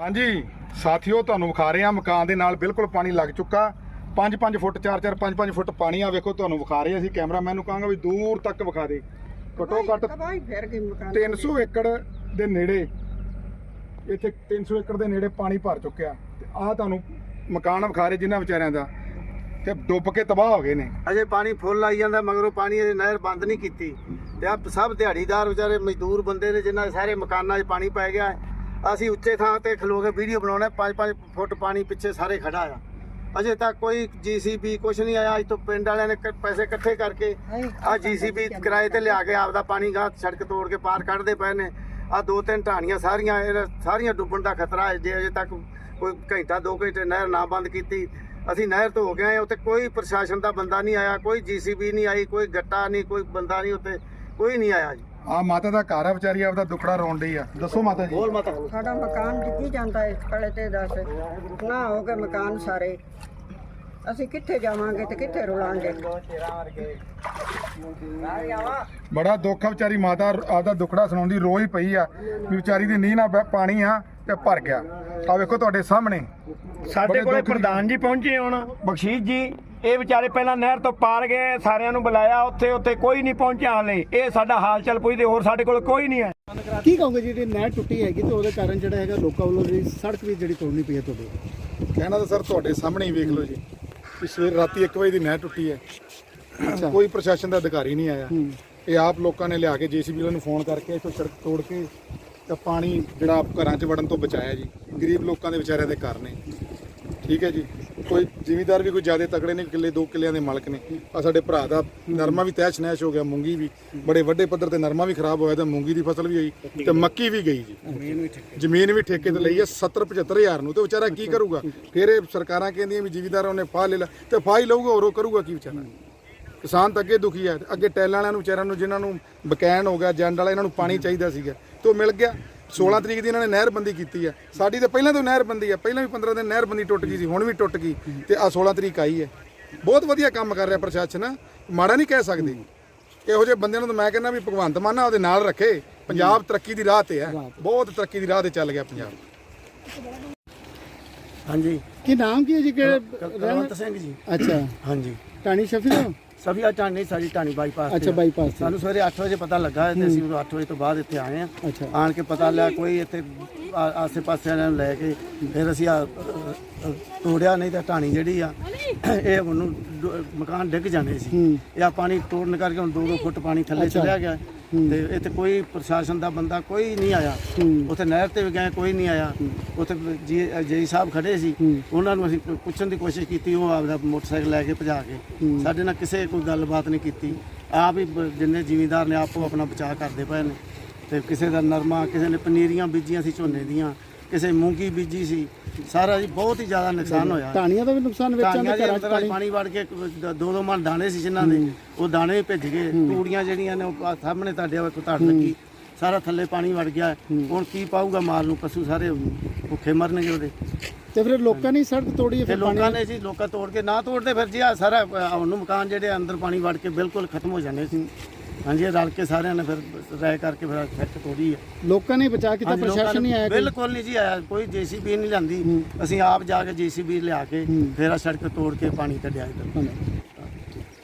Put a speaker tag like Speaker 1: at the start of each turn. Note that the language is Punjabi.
Speaker 1: ਹਾਂਜੀ ਸਾਥੀਓ ਤੁਹਾਨੂੰ ਵਿਖਾ ਰਹੇ ਹਾਂ ਮਕਾਨ ਦੇ ਨਾਲ ਬਿਲਕੁਲ ਪਾਣੀ ਲੱਗ ਚੁੱਕਾ। 5-5 ਫੁੱਟ 4-4 5-5 ਫੁੱਟ ਪਾਣੀ ਆ ਵੇਖੋ ਤੁਹਾਨੂੰ ਵਿਖਾ ਰਹੇ ਅਸੀਂ ਕੈਮਰਾਮੈਨ ਨੂੰ ਕਹਾਂਗਾ ਵੀ ਦੂਰ ਤੱਕ ਵਿਖਾ ਦੇ। ਘੱਟੋ ਘੱਟ
Speaker 2: ਤਬਾਹੀ ਫਿਰ ਗਈ ਮਕਾਨ।
Speaker 1: 300 ਏਕੜ ਦੇ ਨੇੜੇ ਇੱਥੇ 300 ਏਕੜ ਦੇ ਨੇੜੇ ਪਾਣੀ ਭਰ ਚੁੱਕਿਆ। ਤੇ ਆ ਤੁਹਾਨੂੰ ਮਕਾਨ ਵਿਖਾ ਰਹੇ ਜਿਨ੍ਹਾਂ ਵਿਚਾਰਿਆਂ ਦਾ। ਤੇ ਡੁੱਬ ਕੇ ਤਬਾਹ ਹੋ ਗਏ ਨੇ।
Speaker 3: ਅਜੇ ਪਾਣੀ ਫੁੱਲ ਆਈ ਜਾਂਦਾ ਮਗਰੋਂ ਪਾਣੀ ਅਜੇ ਨਹਿਰ ਬੰਦ ਨਹੀਂ ਕੀਤੀ। ਤੇ ਆ ਸਭ ਦਿਹਾੜੀਦਾਰ ਵਿਚਾਰੇ ਮਜ਼ਦੂਰ ਬੰਦੇ ਨੇ ਜਿਨ੍ਹਾਂ ਦੇ ਸਾਰੇ ਮਕਾਨਾਂ 'ਚ ਪਾਣੀ ਪੈ ਗਿਆ। ਹੈ। ਅਸੀਂ ਉੱਚੇ ਥਾਂ ਤੇ ਖਲੋ ਕੇ ਵੀਡੀਓ ਬਣਾਉਣਾ 5-5 ਫੁੱਟ ਪਾਣੀ ਪਿੱਛੇ ਸਾਰੇ ਖੜਾ ਆ। ਅਜੇ ਤੱਕ ਕੋਈ ਜੀਸੀਬੀ ਕੁਛ ਨਹੀਂ ਆਇਆ ਅੱਜ ਤੋਂ ਪਿੰਡ ਵਾਲਿਆਂ ਨੇ ਪੈਸੇ ਇਕੱਠੇ ਕਰਕੇ ਆ ਜੀਸੀਬੀ ਕਿਰਾਏ? ਤੇ ਲਿਆ ਕੇ ਆਪਦਾ ਪਾਣੀ ਗਾਹ ਸੜਕ ਤੋੜ ਕੇ ਪਾਰ ਕੱਢਦੇ ਪਏ ਨੇ। ਆ ਦੋ ਤਿੰਨ ਢਾਣੀਆਂ ਸਾਰੀਆਂ ਇਹ ਸਾਰੀਆਂ ਡੁੱਬਣ ਦਾ ਖਤਰਾ ਹੈ ਜੇ ਅਜੇ ਤੱਕ ਕੋਈ ਘੰਟਾ ਦੋ ਘੰਟੇ ਨਹਿਰ ਨਾ ਬੰਦ ਕੀਤੀ ਅਸੀਂ ਨਹਿਰ ਤੋਂ ਹੋ ਗਏ ਆ ਉੱਥੇ ਕੋਈ ਪ੍ਰਸ਼ਾਸਨ ਦਾ ਬੰਦਾ ਨਹੀਂ ਆਇਆ ਕੋਈ ਜੀਸੀਬੀ ਨਹੀਂ ਆਈ ਕੋਈ ਗੱਟਾ ਨਹੀਂ ਕੋਈ ਬੰਦਾ ਨਹੀਂ ਉੱਥੇ ਕੋਈ ਨਹੀਂ ਆਇਆ ਜੀ।
Speaker 1: ਆ ਮਾਤਾ ਦਾ ਘਰ ਆ ਵਿਚਾਰੀ ਆਪਦਾ ਦੁੱਖੜਾ ਰੋਣ ਡਈ ਆ। ਦੱਸੋ ਮਾਤਾ ਜੀ।
Speaker 3: ਬੋਲ ਮਾਤਾ
Speaker 2: ਸਾਡਾ ਮਕਾਨ ਡਿੱਗੀ ਜਾਂਦਾ ਇਸ ਕਲੇ ਤੇ ਦੱਸ। ਨਾ ਹੋ ਗਏ ਮਕਾਨ ਸਾਰੇ। ਅਸੀਂ ਕਿੱਥੇ ਜਾਵਾਂਗੇ ਤੇ ਕਿੱਥੇ ਰੁਲਾਂਗੇ?
Speaker 1: ਬੜਾ ਦੁੱਖ ਆ ਵਿਚਾਰੀ ਮਾਤਾ ਆਪਦਾ ਦੁੱਖੜਾ ਸੁਣਾਉਂਦੀ ਰੋ ਹੀ ਪਈ ਆ। ਵੀ ਵਿਚਾਰੀ ਦੀ ਨੀਂਹ ਨਾਲ ਬਹਿ- ਪਾਣੀ ਆ ਤੇ ਭਰ ਗਿਆ। ਆ ਵੇਖੋ ਤੁਹਾਡੇ ਸਾਹਮਣੇ।
Speaker 4: ਸਾਡੇ ਕੋਲੇ ਪ੍ਰਧਾਨ ਜੀ ਪਹੁੰਚੇ ਹੁਣ। ਬਖਸ਼ੀਸ਼ ਜੀ ਇਹ ਵਿਚਾਰੇ ਪਹਿਲਾਂ ਨਹਿਰ ਤੋਂ ਪਾਰ ਗਏ ਸਾਰਿਆਂ ਨੂੰ ਬੁਲਾਇਆ ਉੱਥੇ ਉੱਥੇ ਕੋਈ ਨਹੀਂ ਪਹੁੰਚਿਆ ਹਲੇ। ਇਹ ਸਾਡਾ ਹਾਲ ਚਾਲ ਪੁੱਛਦੇ ਹੋਰ ਸਾਡੇ ਕੋਲ ਕੋਈ ਨਹੀਂ ਹੈ।
Speaker 5: ਕੀ ਕਹੋਗੇ ਜੀ ਜਿਹੜੀ ਨਹਿਰ ਟੁੱਟੀ ਹੈਗੀ ਤੇ ਉਹਦੇ ਕਾਰਨ ਜਿਹੜਾ ਹੈਗਾ ਲੋਕਾਂ ਵੱਲੋਂ ਜਿਹੜੀ ਸੜਕ ਵੀ ਜਿਹੜੀ ਤੋੜਨੀ ਪਈ ਹੈ ਤੁਹਾਡੇ
Speaker 1: ਕਹਿਣਾ ਤਾਂ ਸਰ ਤੁਹਾਡੇ ਸਾਹਮਣੇ ਹੀ ਵੇਖ ਲਓ ਜੀ। ਸਵੇਰ ਰਾਤੀ 1 ਵਜੇ ਦੀ ਨਹਿਰ ਟੁੱਟੀ ਹੈ। ਕੋਈ ਪ੍ਰਸ਼ਾਸਨ ਦਾ ਅਧਿਕਾਰੀ ਨਹੀਂ ਆਇਆ। ਇਹ ਆਪ ਲੋਕਾਂ ਨੇ ਲਿਆ ਕੇ ਜੀਸੀਬੀ ਵਾਲਿਆਂ ਨੂੰ ਫੋਨ ਕਰਕੇ ਇੱਥੋਂ ਸੜਕ ਤੋੜ ਕੇ ਤਾਂ ਪਾਣੀ ਜਿਹੜਾ ਘਰਾਂ 'ਚ ਵੜਨ ਤੋਂ ਬਚਾਇਆ ਜੀ। ਗਰੀਬ ਲੋਕਾਂ ਦੇ ਵਿਚਾਰਿਆਂ ਦੇ ਘਰ ਨੇ। ਠੀਕ ਹੈ ਜੀ। ਕੋਈ ਜ਼ਿਮੀਦਾਰ ਵੀ ਕੋਈ ਜ਼ਿਆਦਾ ਤਕੜੇ ਨੇ ਕਿੱਲੇ ਦੋ ਕਿੱਲਿਆਂ ਦੇ ਮਾਲਕ ਨੇ। ਆ ਸਾਡੇ ਭਰਾ ਦਾ ਨਰਮਾ ਵੀ ਤੈਸ਼ ਨੈਸ਼ ਹੋ ਗਿਆ ਮੂੰਗੀ ਵੀ। ਬੜੇ ਵੱਡੇ ਪੱਧਰ ਤੇ ਨਰਮਾ ਵੀ ਖਰਾਬ ਹੋਇਆ ਤੇ ਮੂੰਗੀ ਦੀ ਫਸਲ ਵੀ ਹੋਈ ਤੇ ਮੱਕੀ ਵੀ ਗਈ ਜੀ। ਜ਼ਮੀਨ ਵੀ ਠੇਕੇ ਤੇ। ਲਈ ਹੈ 70 75 ਹਜ਼ਾਰ ਨੂੰ। ਤੇ ਵਿਚਾਰਾ ਕੀ ਕਰੂਗਾ? ਫਿਰ ਇਹ ਸਰਕਾਰਾਂ ਕਹਿੰਦੀਆਂ ਵੀ ਜ਼ਿਮੀਦਾਰਾਂ ਨੇ ਫਾਹ ਲੈ ਲਾ ਤੇ ਫਾਹ ਹੀ ਲਊਗਾ ਹੋਰ ਉਹ ਕਰੂਗਾ ਕੀ ਵਿਚਾਰਾ? ਕਿਸਾਨ ਤਾਂ ਅੱਗੇ ਦੁਖੀ ਹੈ ਅੱਗੇ ਟੈਲਾਂ ਵਾਲਿਆਂ ਨੂੰ ਵਿਚਾਰਿਆਂ ਨੂੰ ਜਿਨ੍ਹਾਂ ਨੂੰ ਬਕੈਨ ਹੋ ਗਿਆ ਜੰਡ ਵਾਲਾ ਇਹਨਾਂ ਨੂੰ ਪਾਣੀ ਚਾਹੀਦਾ ਸੀਗਾ। ਤੇ ਉਹ ਮਿਲ ਗਿਆ। 16 ਤਰੀਕ ਦੀ ਇਹਨਾਂ ਨੇ ਨਹਿਰਬੰਦੀ ਕੀਤੀ ਹੈ। ਸਾਡੀ ਤਾਂ ਪਹਿਲਾਂ ਤੋਂ ਨਹਿਰਬੰਦੀ ਹੈ। ਪਹਿਲਾਂ ਵੀ 15 ਦਿਨ ਨਹਿਰਬੰਦੀ ਟੁੱਟ ਗਈ ਸੀ ਹੁਣ ਵੀ ਟੁੱਟ ਗਈ ਤੇ ਆ 16 ਤਰੀਕ ਆਈ ਹੈ। ਬਹੁਤ ਵਧੀਆ ਕੰਮ ਕਰ ਰਿਹਾ ਪ੍ਰਸ਼ਾਸਨ। ਮਾੜਾ ਨਹੀਂ ਕਹਿ ਸਕਦੇ। ਇਹੋ ਜਿਹੇ ਬੰਦਿਆਂ ਨੂੰ ਤਾਂ ਮੈਂ ਕਹਿੰਦਾ ਵੀ ਭਗਵੰਤ ਮਾਨ ਉਹਦੇ ਨਾਲ ਰੱਖੇ। ਪੰਜਾਬ ਤਰੱਕੀ ਦੀ ਰਾਹ ਤੇ ਹੈ। ਬਹੁਤ ਤਰੱਕੀ ਦੀ ਰਾਹ ਤੇ ਚੱਲ ਗਿਆ ਪੰਜਾਬ।
Speaker 3: ਹਾਂਜੀ।
Speaker 5: ਕੀ ਨਾਮ ਕੀ ਹੈ ਜੀ? ਕਿ
Speaker 3: ਕੁਲਵੰਤ ਸਿੰਘ ਜੀ।
Speaker 5: ਅੱਛਾ
Speaker 3: ਹਾਂਜੀ।
Speaker 5: ਟਾਣੀ ਸ਼ਫੀ ਤੋਂ?
Speaker 3: ਸਭੀ ਆ ਟਾਣੀ ਸਾਡੀ ਟਾਣੀ ਬਾਈਪਾਸ
Speaker 5: ਅੱਛਾ ਬਾਈਪਾਸ ਤੇ।
Speaker 3: ਸਾਨੂੰ ਸਵੇਰੇ 8 ਵਜੇ ਪਤਾ ਲੱਗਾ ਤੇ ਅਸੀਂ 8 ਵਜੇ ਤੋਂ ਬਾਅਦ ਇੱਥੇ ਆਏ ਆ।
Speaker 5: ਅੱਛਾ।
Speaker 3: ਆਣ ਕੇ ਪਤਾ ਲਿਆ ਕੋਈ ਇੱਥੇ ਆ- ਆਸੇ ਪਾਸੇ ਵਾਲਿਆਂ ਨੂੰ ਲੈ ਕੇ ਫਿਰ ਅਸੀਂ ਆ ਅ, ਤੋੜਿਆ ਨਹੀਂ ਤਾਂ ਢਾਣੀ ਜਿਹੜੀ ਆ ਇਹ ਉਹਨੂੰ ਡ- ਮਕਾਨ ਡਿੱਗ ਜਾਣੇ ਸੀ।
Speaker 5: ਹੂੰ।
Speaker 3: ਇਹ ਆ ਪਾਣੀ ਤੋੜਨ ਕਰਕੇ ਹੁਣ 2-2 ਫੁੱਟ ਪਾਣੀ ਥੱਲੇ ਚਲਿਆ ਗਿਆ। ਤੇ ਇੱਥੇ ਕੋਈ ਪ੍ਰਸ਼ਾਸਨ ਦਾ ਬੰਦਾ ਕੋਈ ਨਹੀਂ ਆਇਆ।
Speaker 5: ਹੂੰ।
Speaker 3: ਉੱਥੇ ਨਹਿਰ ਤੇ ਵੀ ਗਏ ਕੋਈ ਨਹੀਂ ਆਇਆ। ਉੱਥੇ ਜੀ ਜੇਈ ਸਾਹਿਬ ਖੜੇ ਸੀ। ਉਹਨਾਂ ਨੂੰ ਅਸੀਂ ਪੁ- ਪੁੱਛਣ ਦੀ ਕੋਸ਼ਿਸ਼ ਕੀਤੀ ਉਹ ਆਪਦਾ ਮੋਟਰਸਾਈਕਲ ਲੈ ਕੇ ਭਜਾ ਕੇ। ਸਾਡੇ ਨਾਲ ਕਿਸੇ ਕੋਈ ਗੱਲਬਾਤ ਨਹੀਂ ਕੀਤੀ। ਆਪ ਹੀ ਬ- ਜਿੰਨੇ ਜ਼ਿਮੀਂਦਾਰ ਨੇ ਆਪੋ ਆਪਣਾ ਬਚਾਅ ਕਰਦੇ ਪਏ ਨੇ। ਤੇ ਕਿਸੇ ਦਾ ਨਰਮਾ ਕਿਸੇ ਨੇ ਪਨੀਰੀਆਂ ਬੀਜੀਆਂ ਸੀ ਝੋਨੇ ਦੀਆਂ। ਕਿਸੇ ਮੂੰਗੀ ਬੀਜੀ ਸੀ ਸਾਰਾ ਜੀ ਬਹੁਤ ਹੀ ਜ਼ਿਆਦਾ ਨੁਕਸਾਨ ਹੋਇਆ।
Speaker 5: ਟਾਣੀਆਂ ਦਾ ਵੀ ਨੁਕਸਾਨ ਵੇਚਾਂ ਦੇ ਘਰਾਂ ਚ ਪਾਣੀ?
Speaker 3: ਪਾਣੀ ਵੜ ਕੇ ਦੋ ਦੋ ਮਣ ਦਾਣੇ ਸੀ ਜਿਨ੍ਹਾਂ ਦੇ ਉਹ ਦਾਣੇ ਭਿੱਜ ਗਏ। ਤੂੜੀਆਂ ਜਿਹੜੀਆਂ ਨੇ ਉਹ ਸਾਹਮਣੇ ਤੁਹਾਡੇ ਉਹ ਧੜ ਲੱਗੀ। ਸਾਰਾ ਥੱਲੇ ਪਾਣੀ ਵੜ ਗਿਆ। ਹੁਣ ਕੀ ਪਾਊਗਾ ਮਾਲ ਨੂੰ? ਪਸ਼ੂ ਸਾਰੇ ਭੁੱਖੇ ਮਰਨਗੇ ਉਹਦੇ।
Speaker 5: ਤੇ ਫਿਰ ਲੋਕਾਂ ਨੇ ਸੜਕ ਤੋੜੀ ਫਿਰ
Speaker 3: ਲੋਕਾਂ ਨੇ ਜੀ ਲੋਕਾਂ ਤੋੜ ਕੇ ਨਾ ਤੋੜਦੇ ਫਿਰ ਜੀ ਆ ਸਾਰਾ ਉਹਨੂੰ ਮਕਾਨ ਜਿਹੜੇ ਅੰਦਰ ਪਾਣੀ ਵੜ ਕੇ ਬਿਲਕੁਲ ਖਤਮ ਹੋ ਜਾਣੇ ਸੀ। ਹਾਂਜੀ ਇਹ ਰਲ ਕੇ ਸਾਰਿਆਂ ਨੇ ਫਿਰ ਰਾਇ ਕਰਕੇ ਫਿਰ ਸੜਕ ਤੋੜੀ ਹੈ।
Speaker 5: ਲੋਕਾਂ ਨੇ ਬਚਾ ਕੀਤਾ
Speaker 3: ਹਾਂਜੀ, ਲੋਕਾਂ
Speaker 5: ਪ੍ਰਸ਼ਾਸਨ ਨਹੀਂ
Speaker 3: ਨੇ
Speaker 5: ਆਇਆ ਕੋਈ?
Speaker 3: ਬਿਲਕੁਲ ਨਹੀਂ ਜੀ ਆਇਆ। ਕੋਈ ਜੀਸੀਬੀ ਨਹੀਂ ਲਿਆਂਦੀ। ਅਸੀਂ ਆਪ ਜਾ ਕੇ ਜੀਸੀਬੀ ਲਿਆ ਕੇ ਫਿਰ ਆ ਸੜਕ ਤੋੜ ਕੇ ਪਾਣੀ ਕੱਢਿਆ ਇੱਧਰ।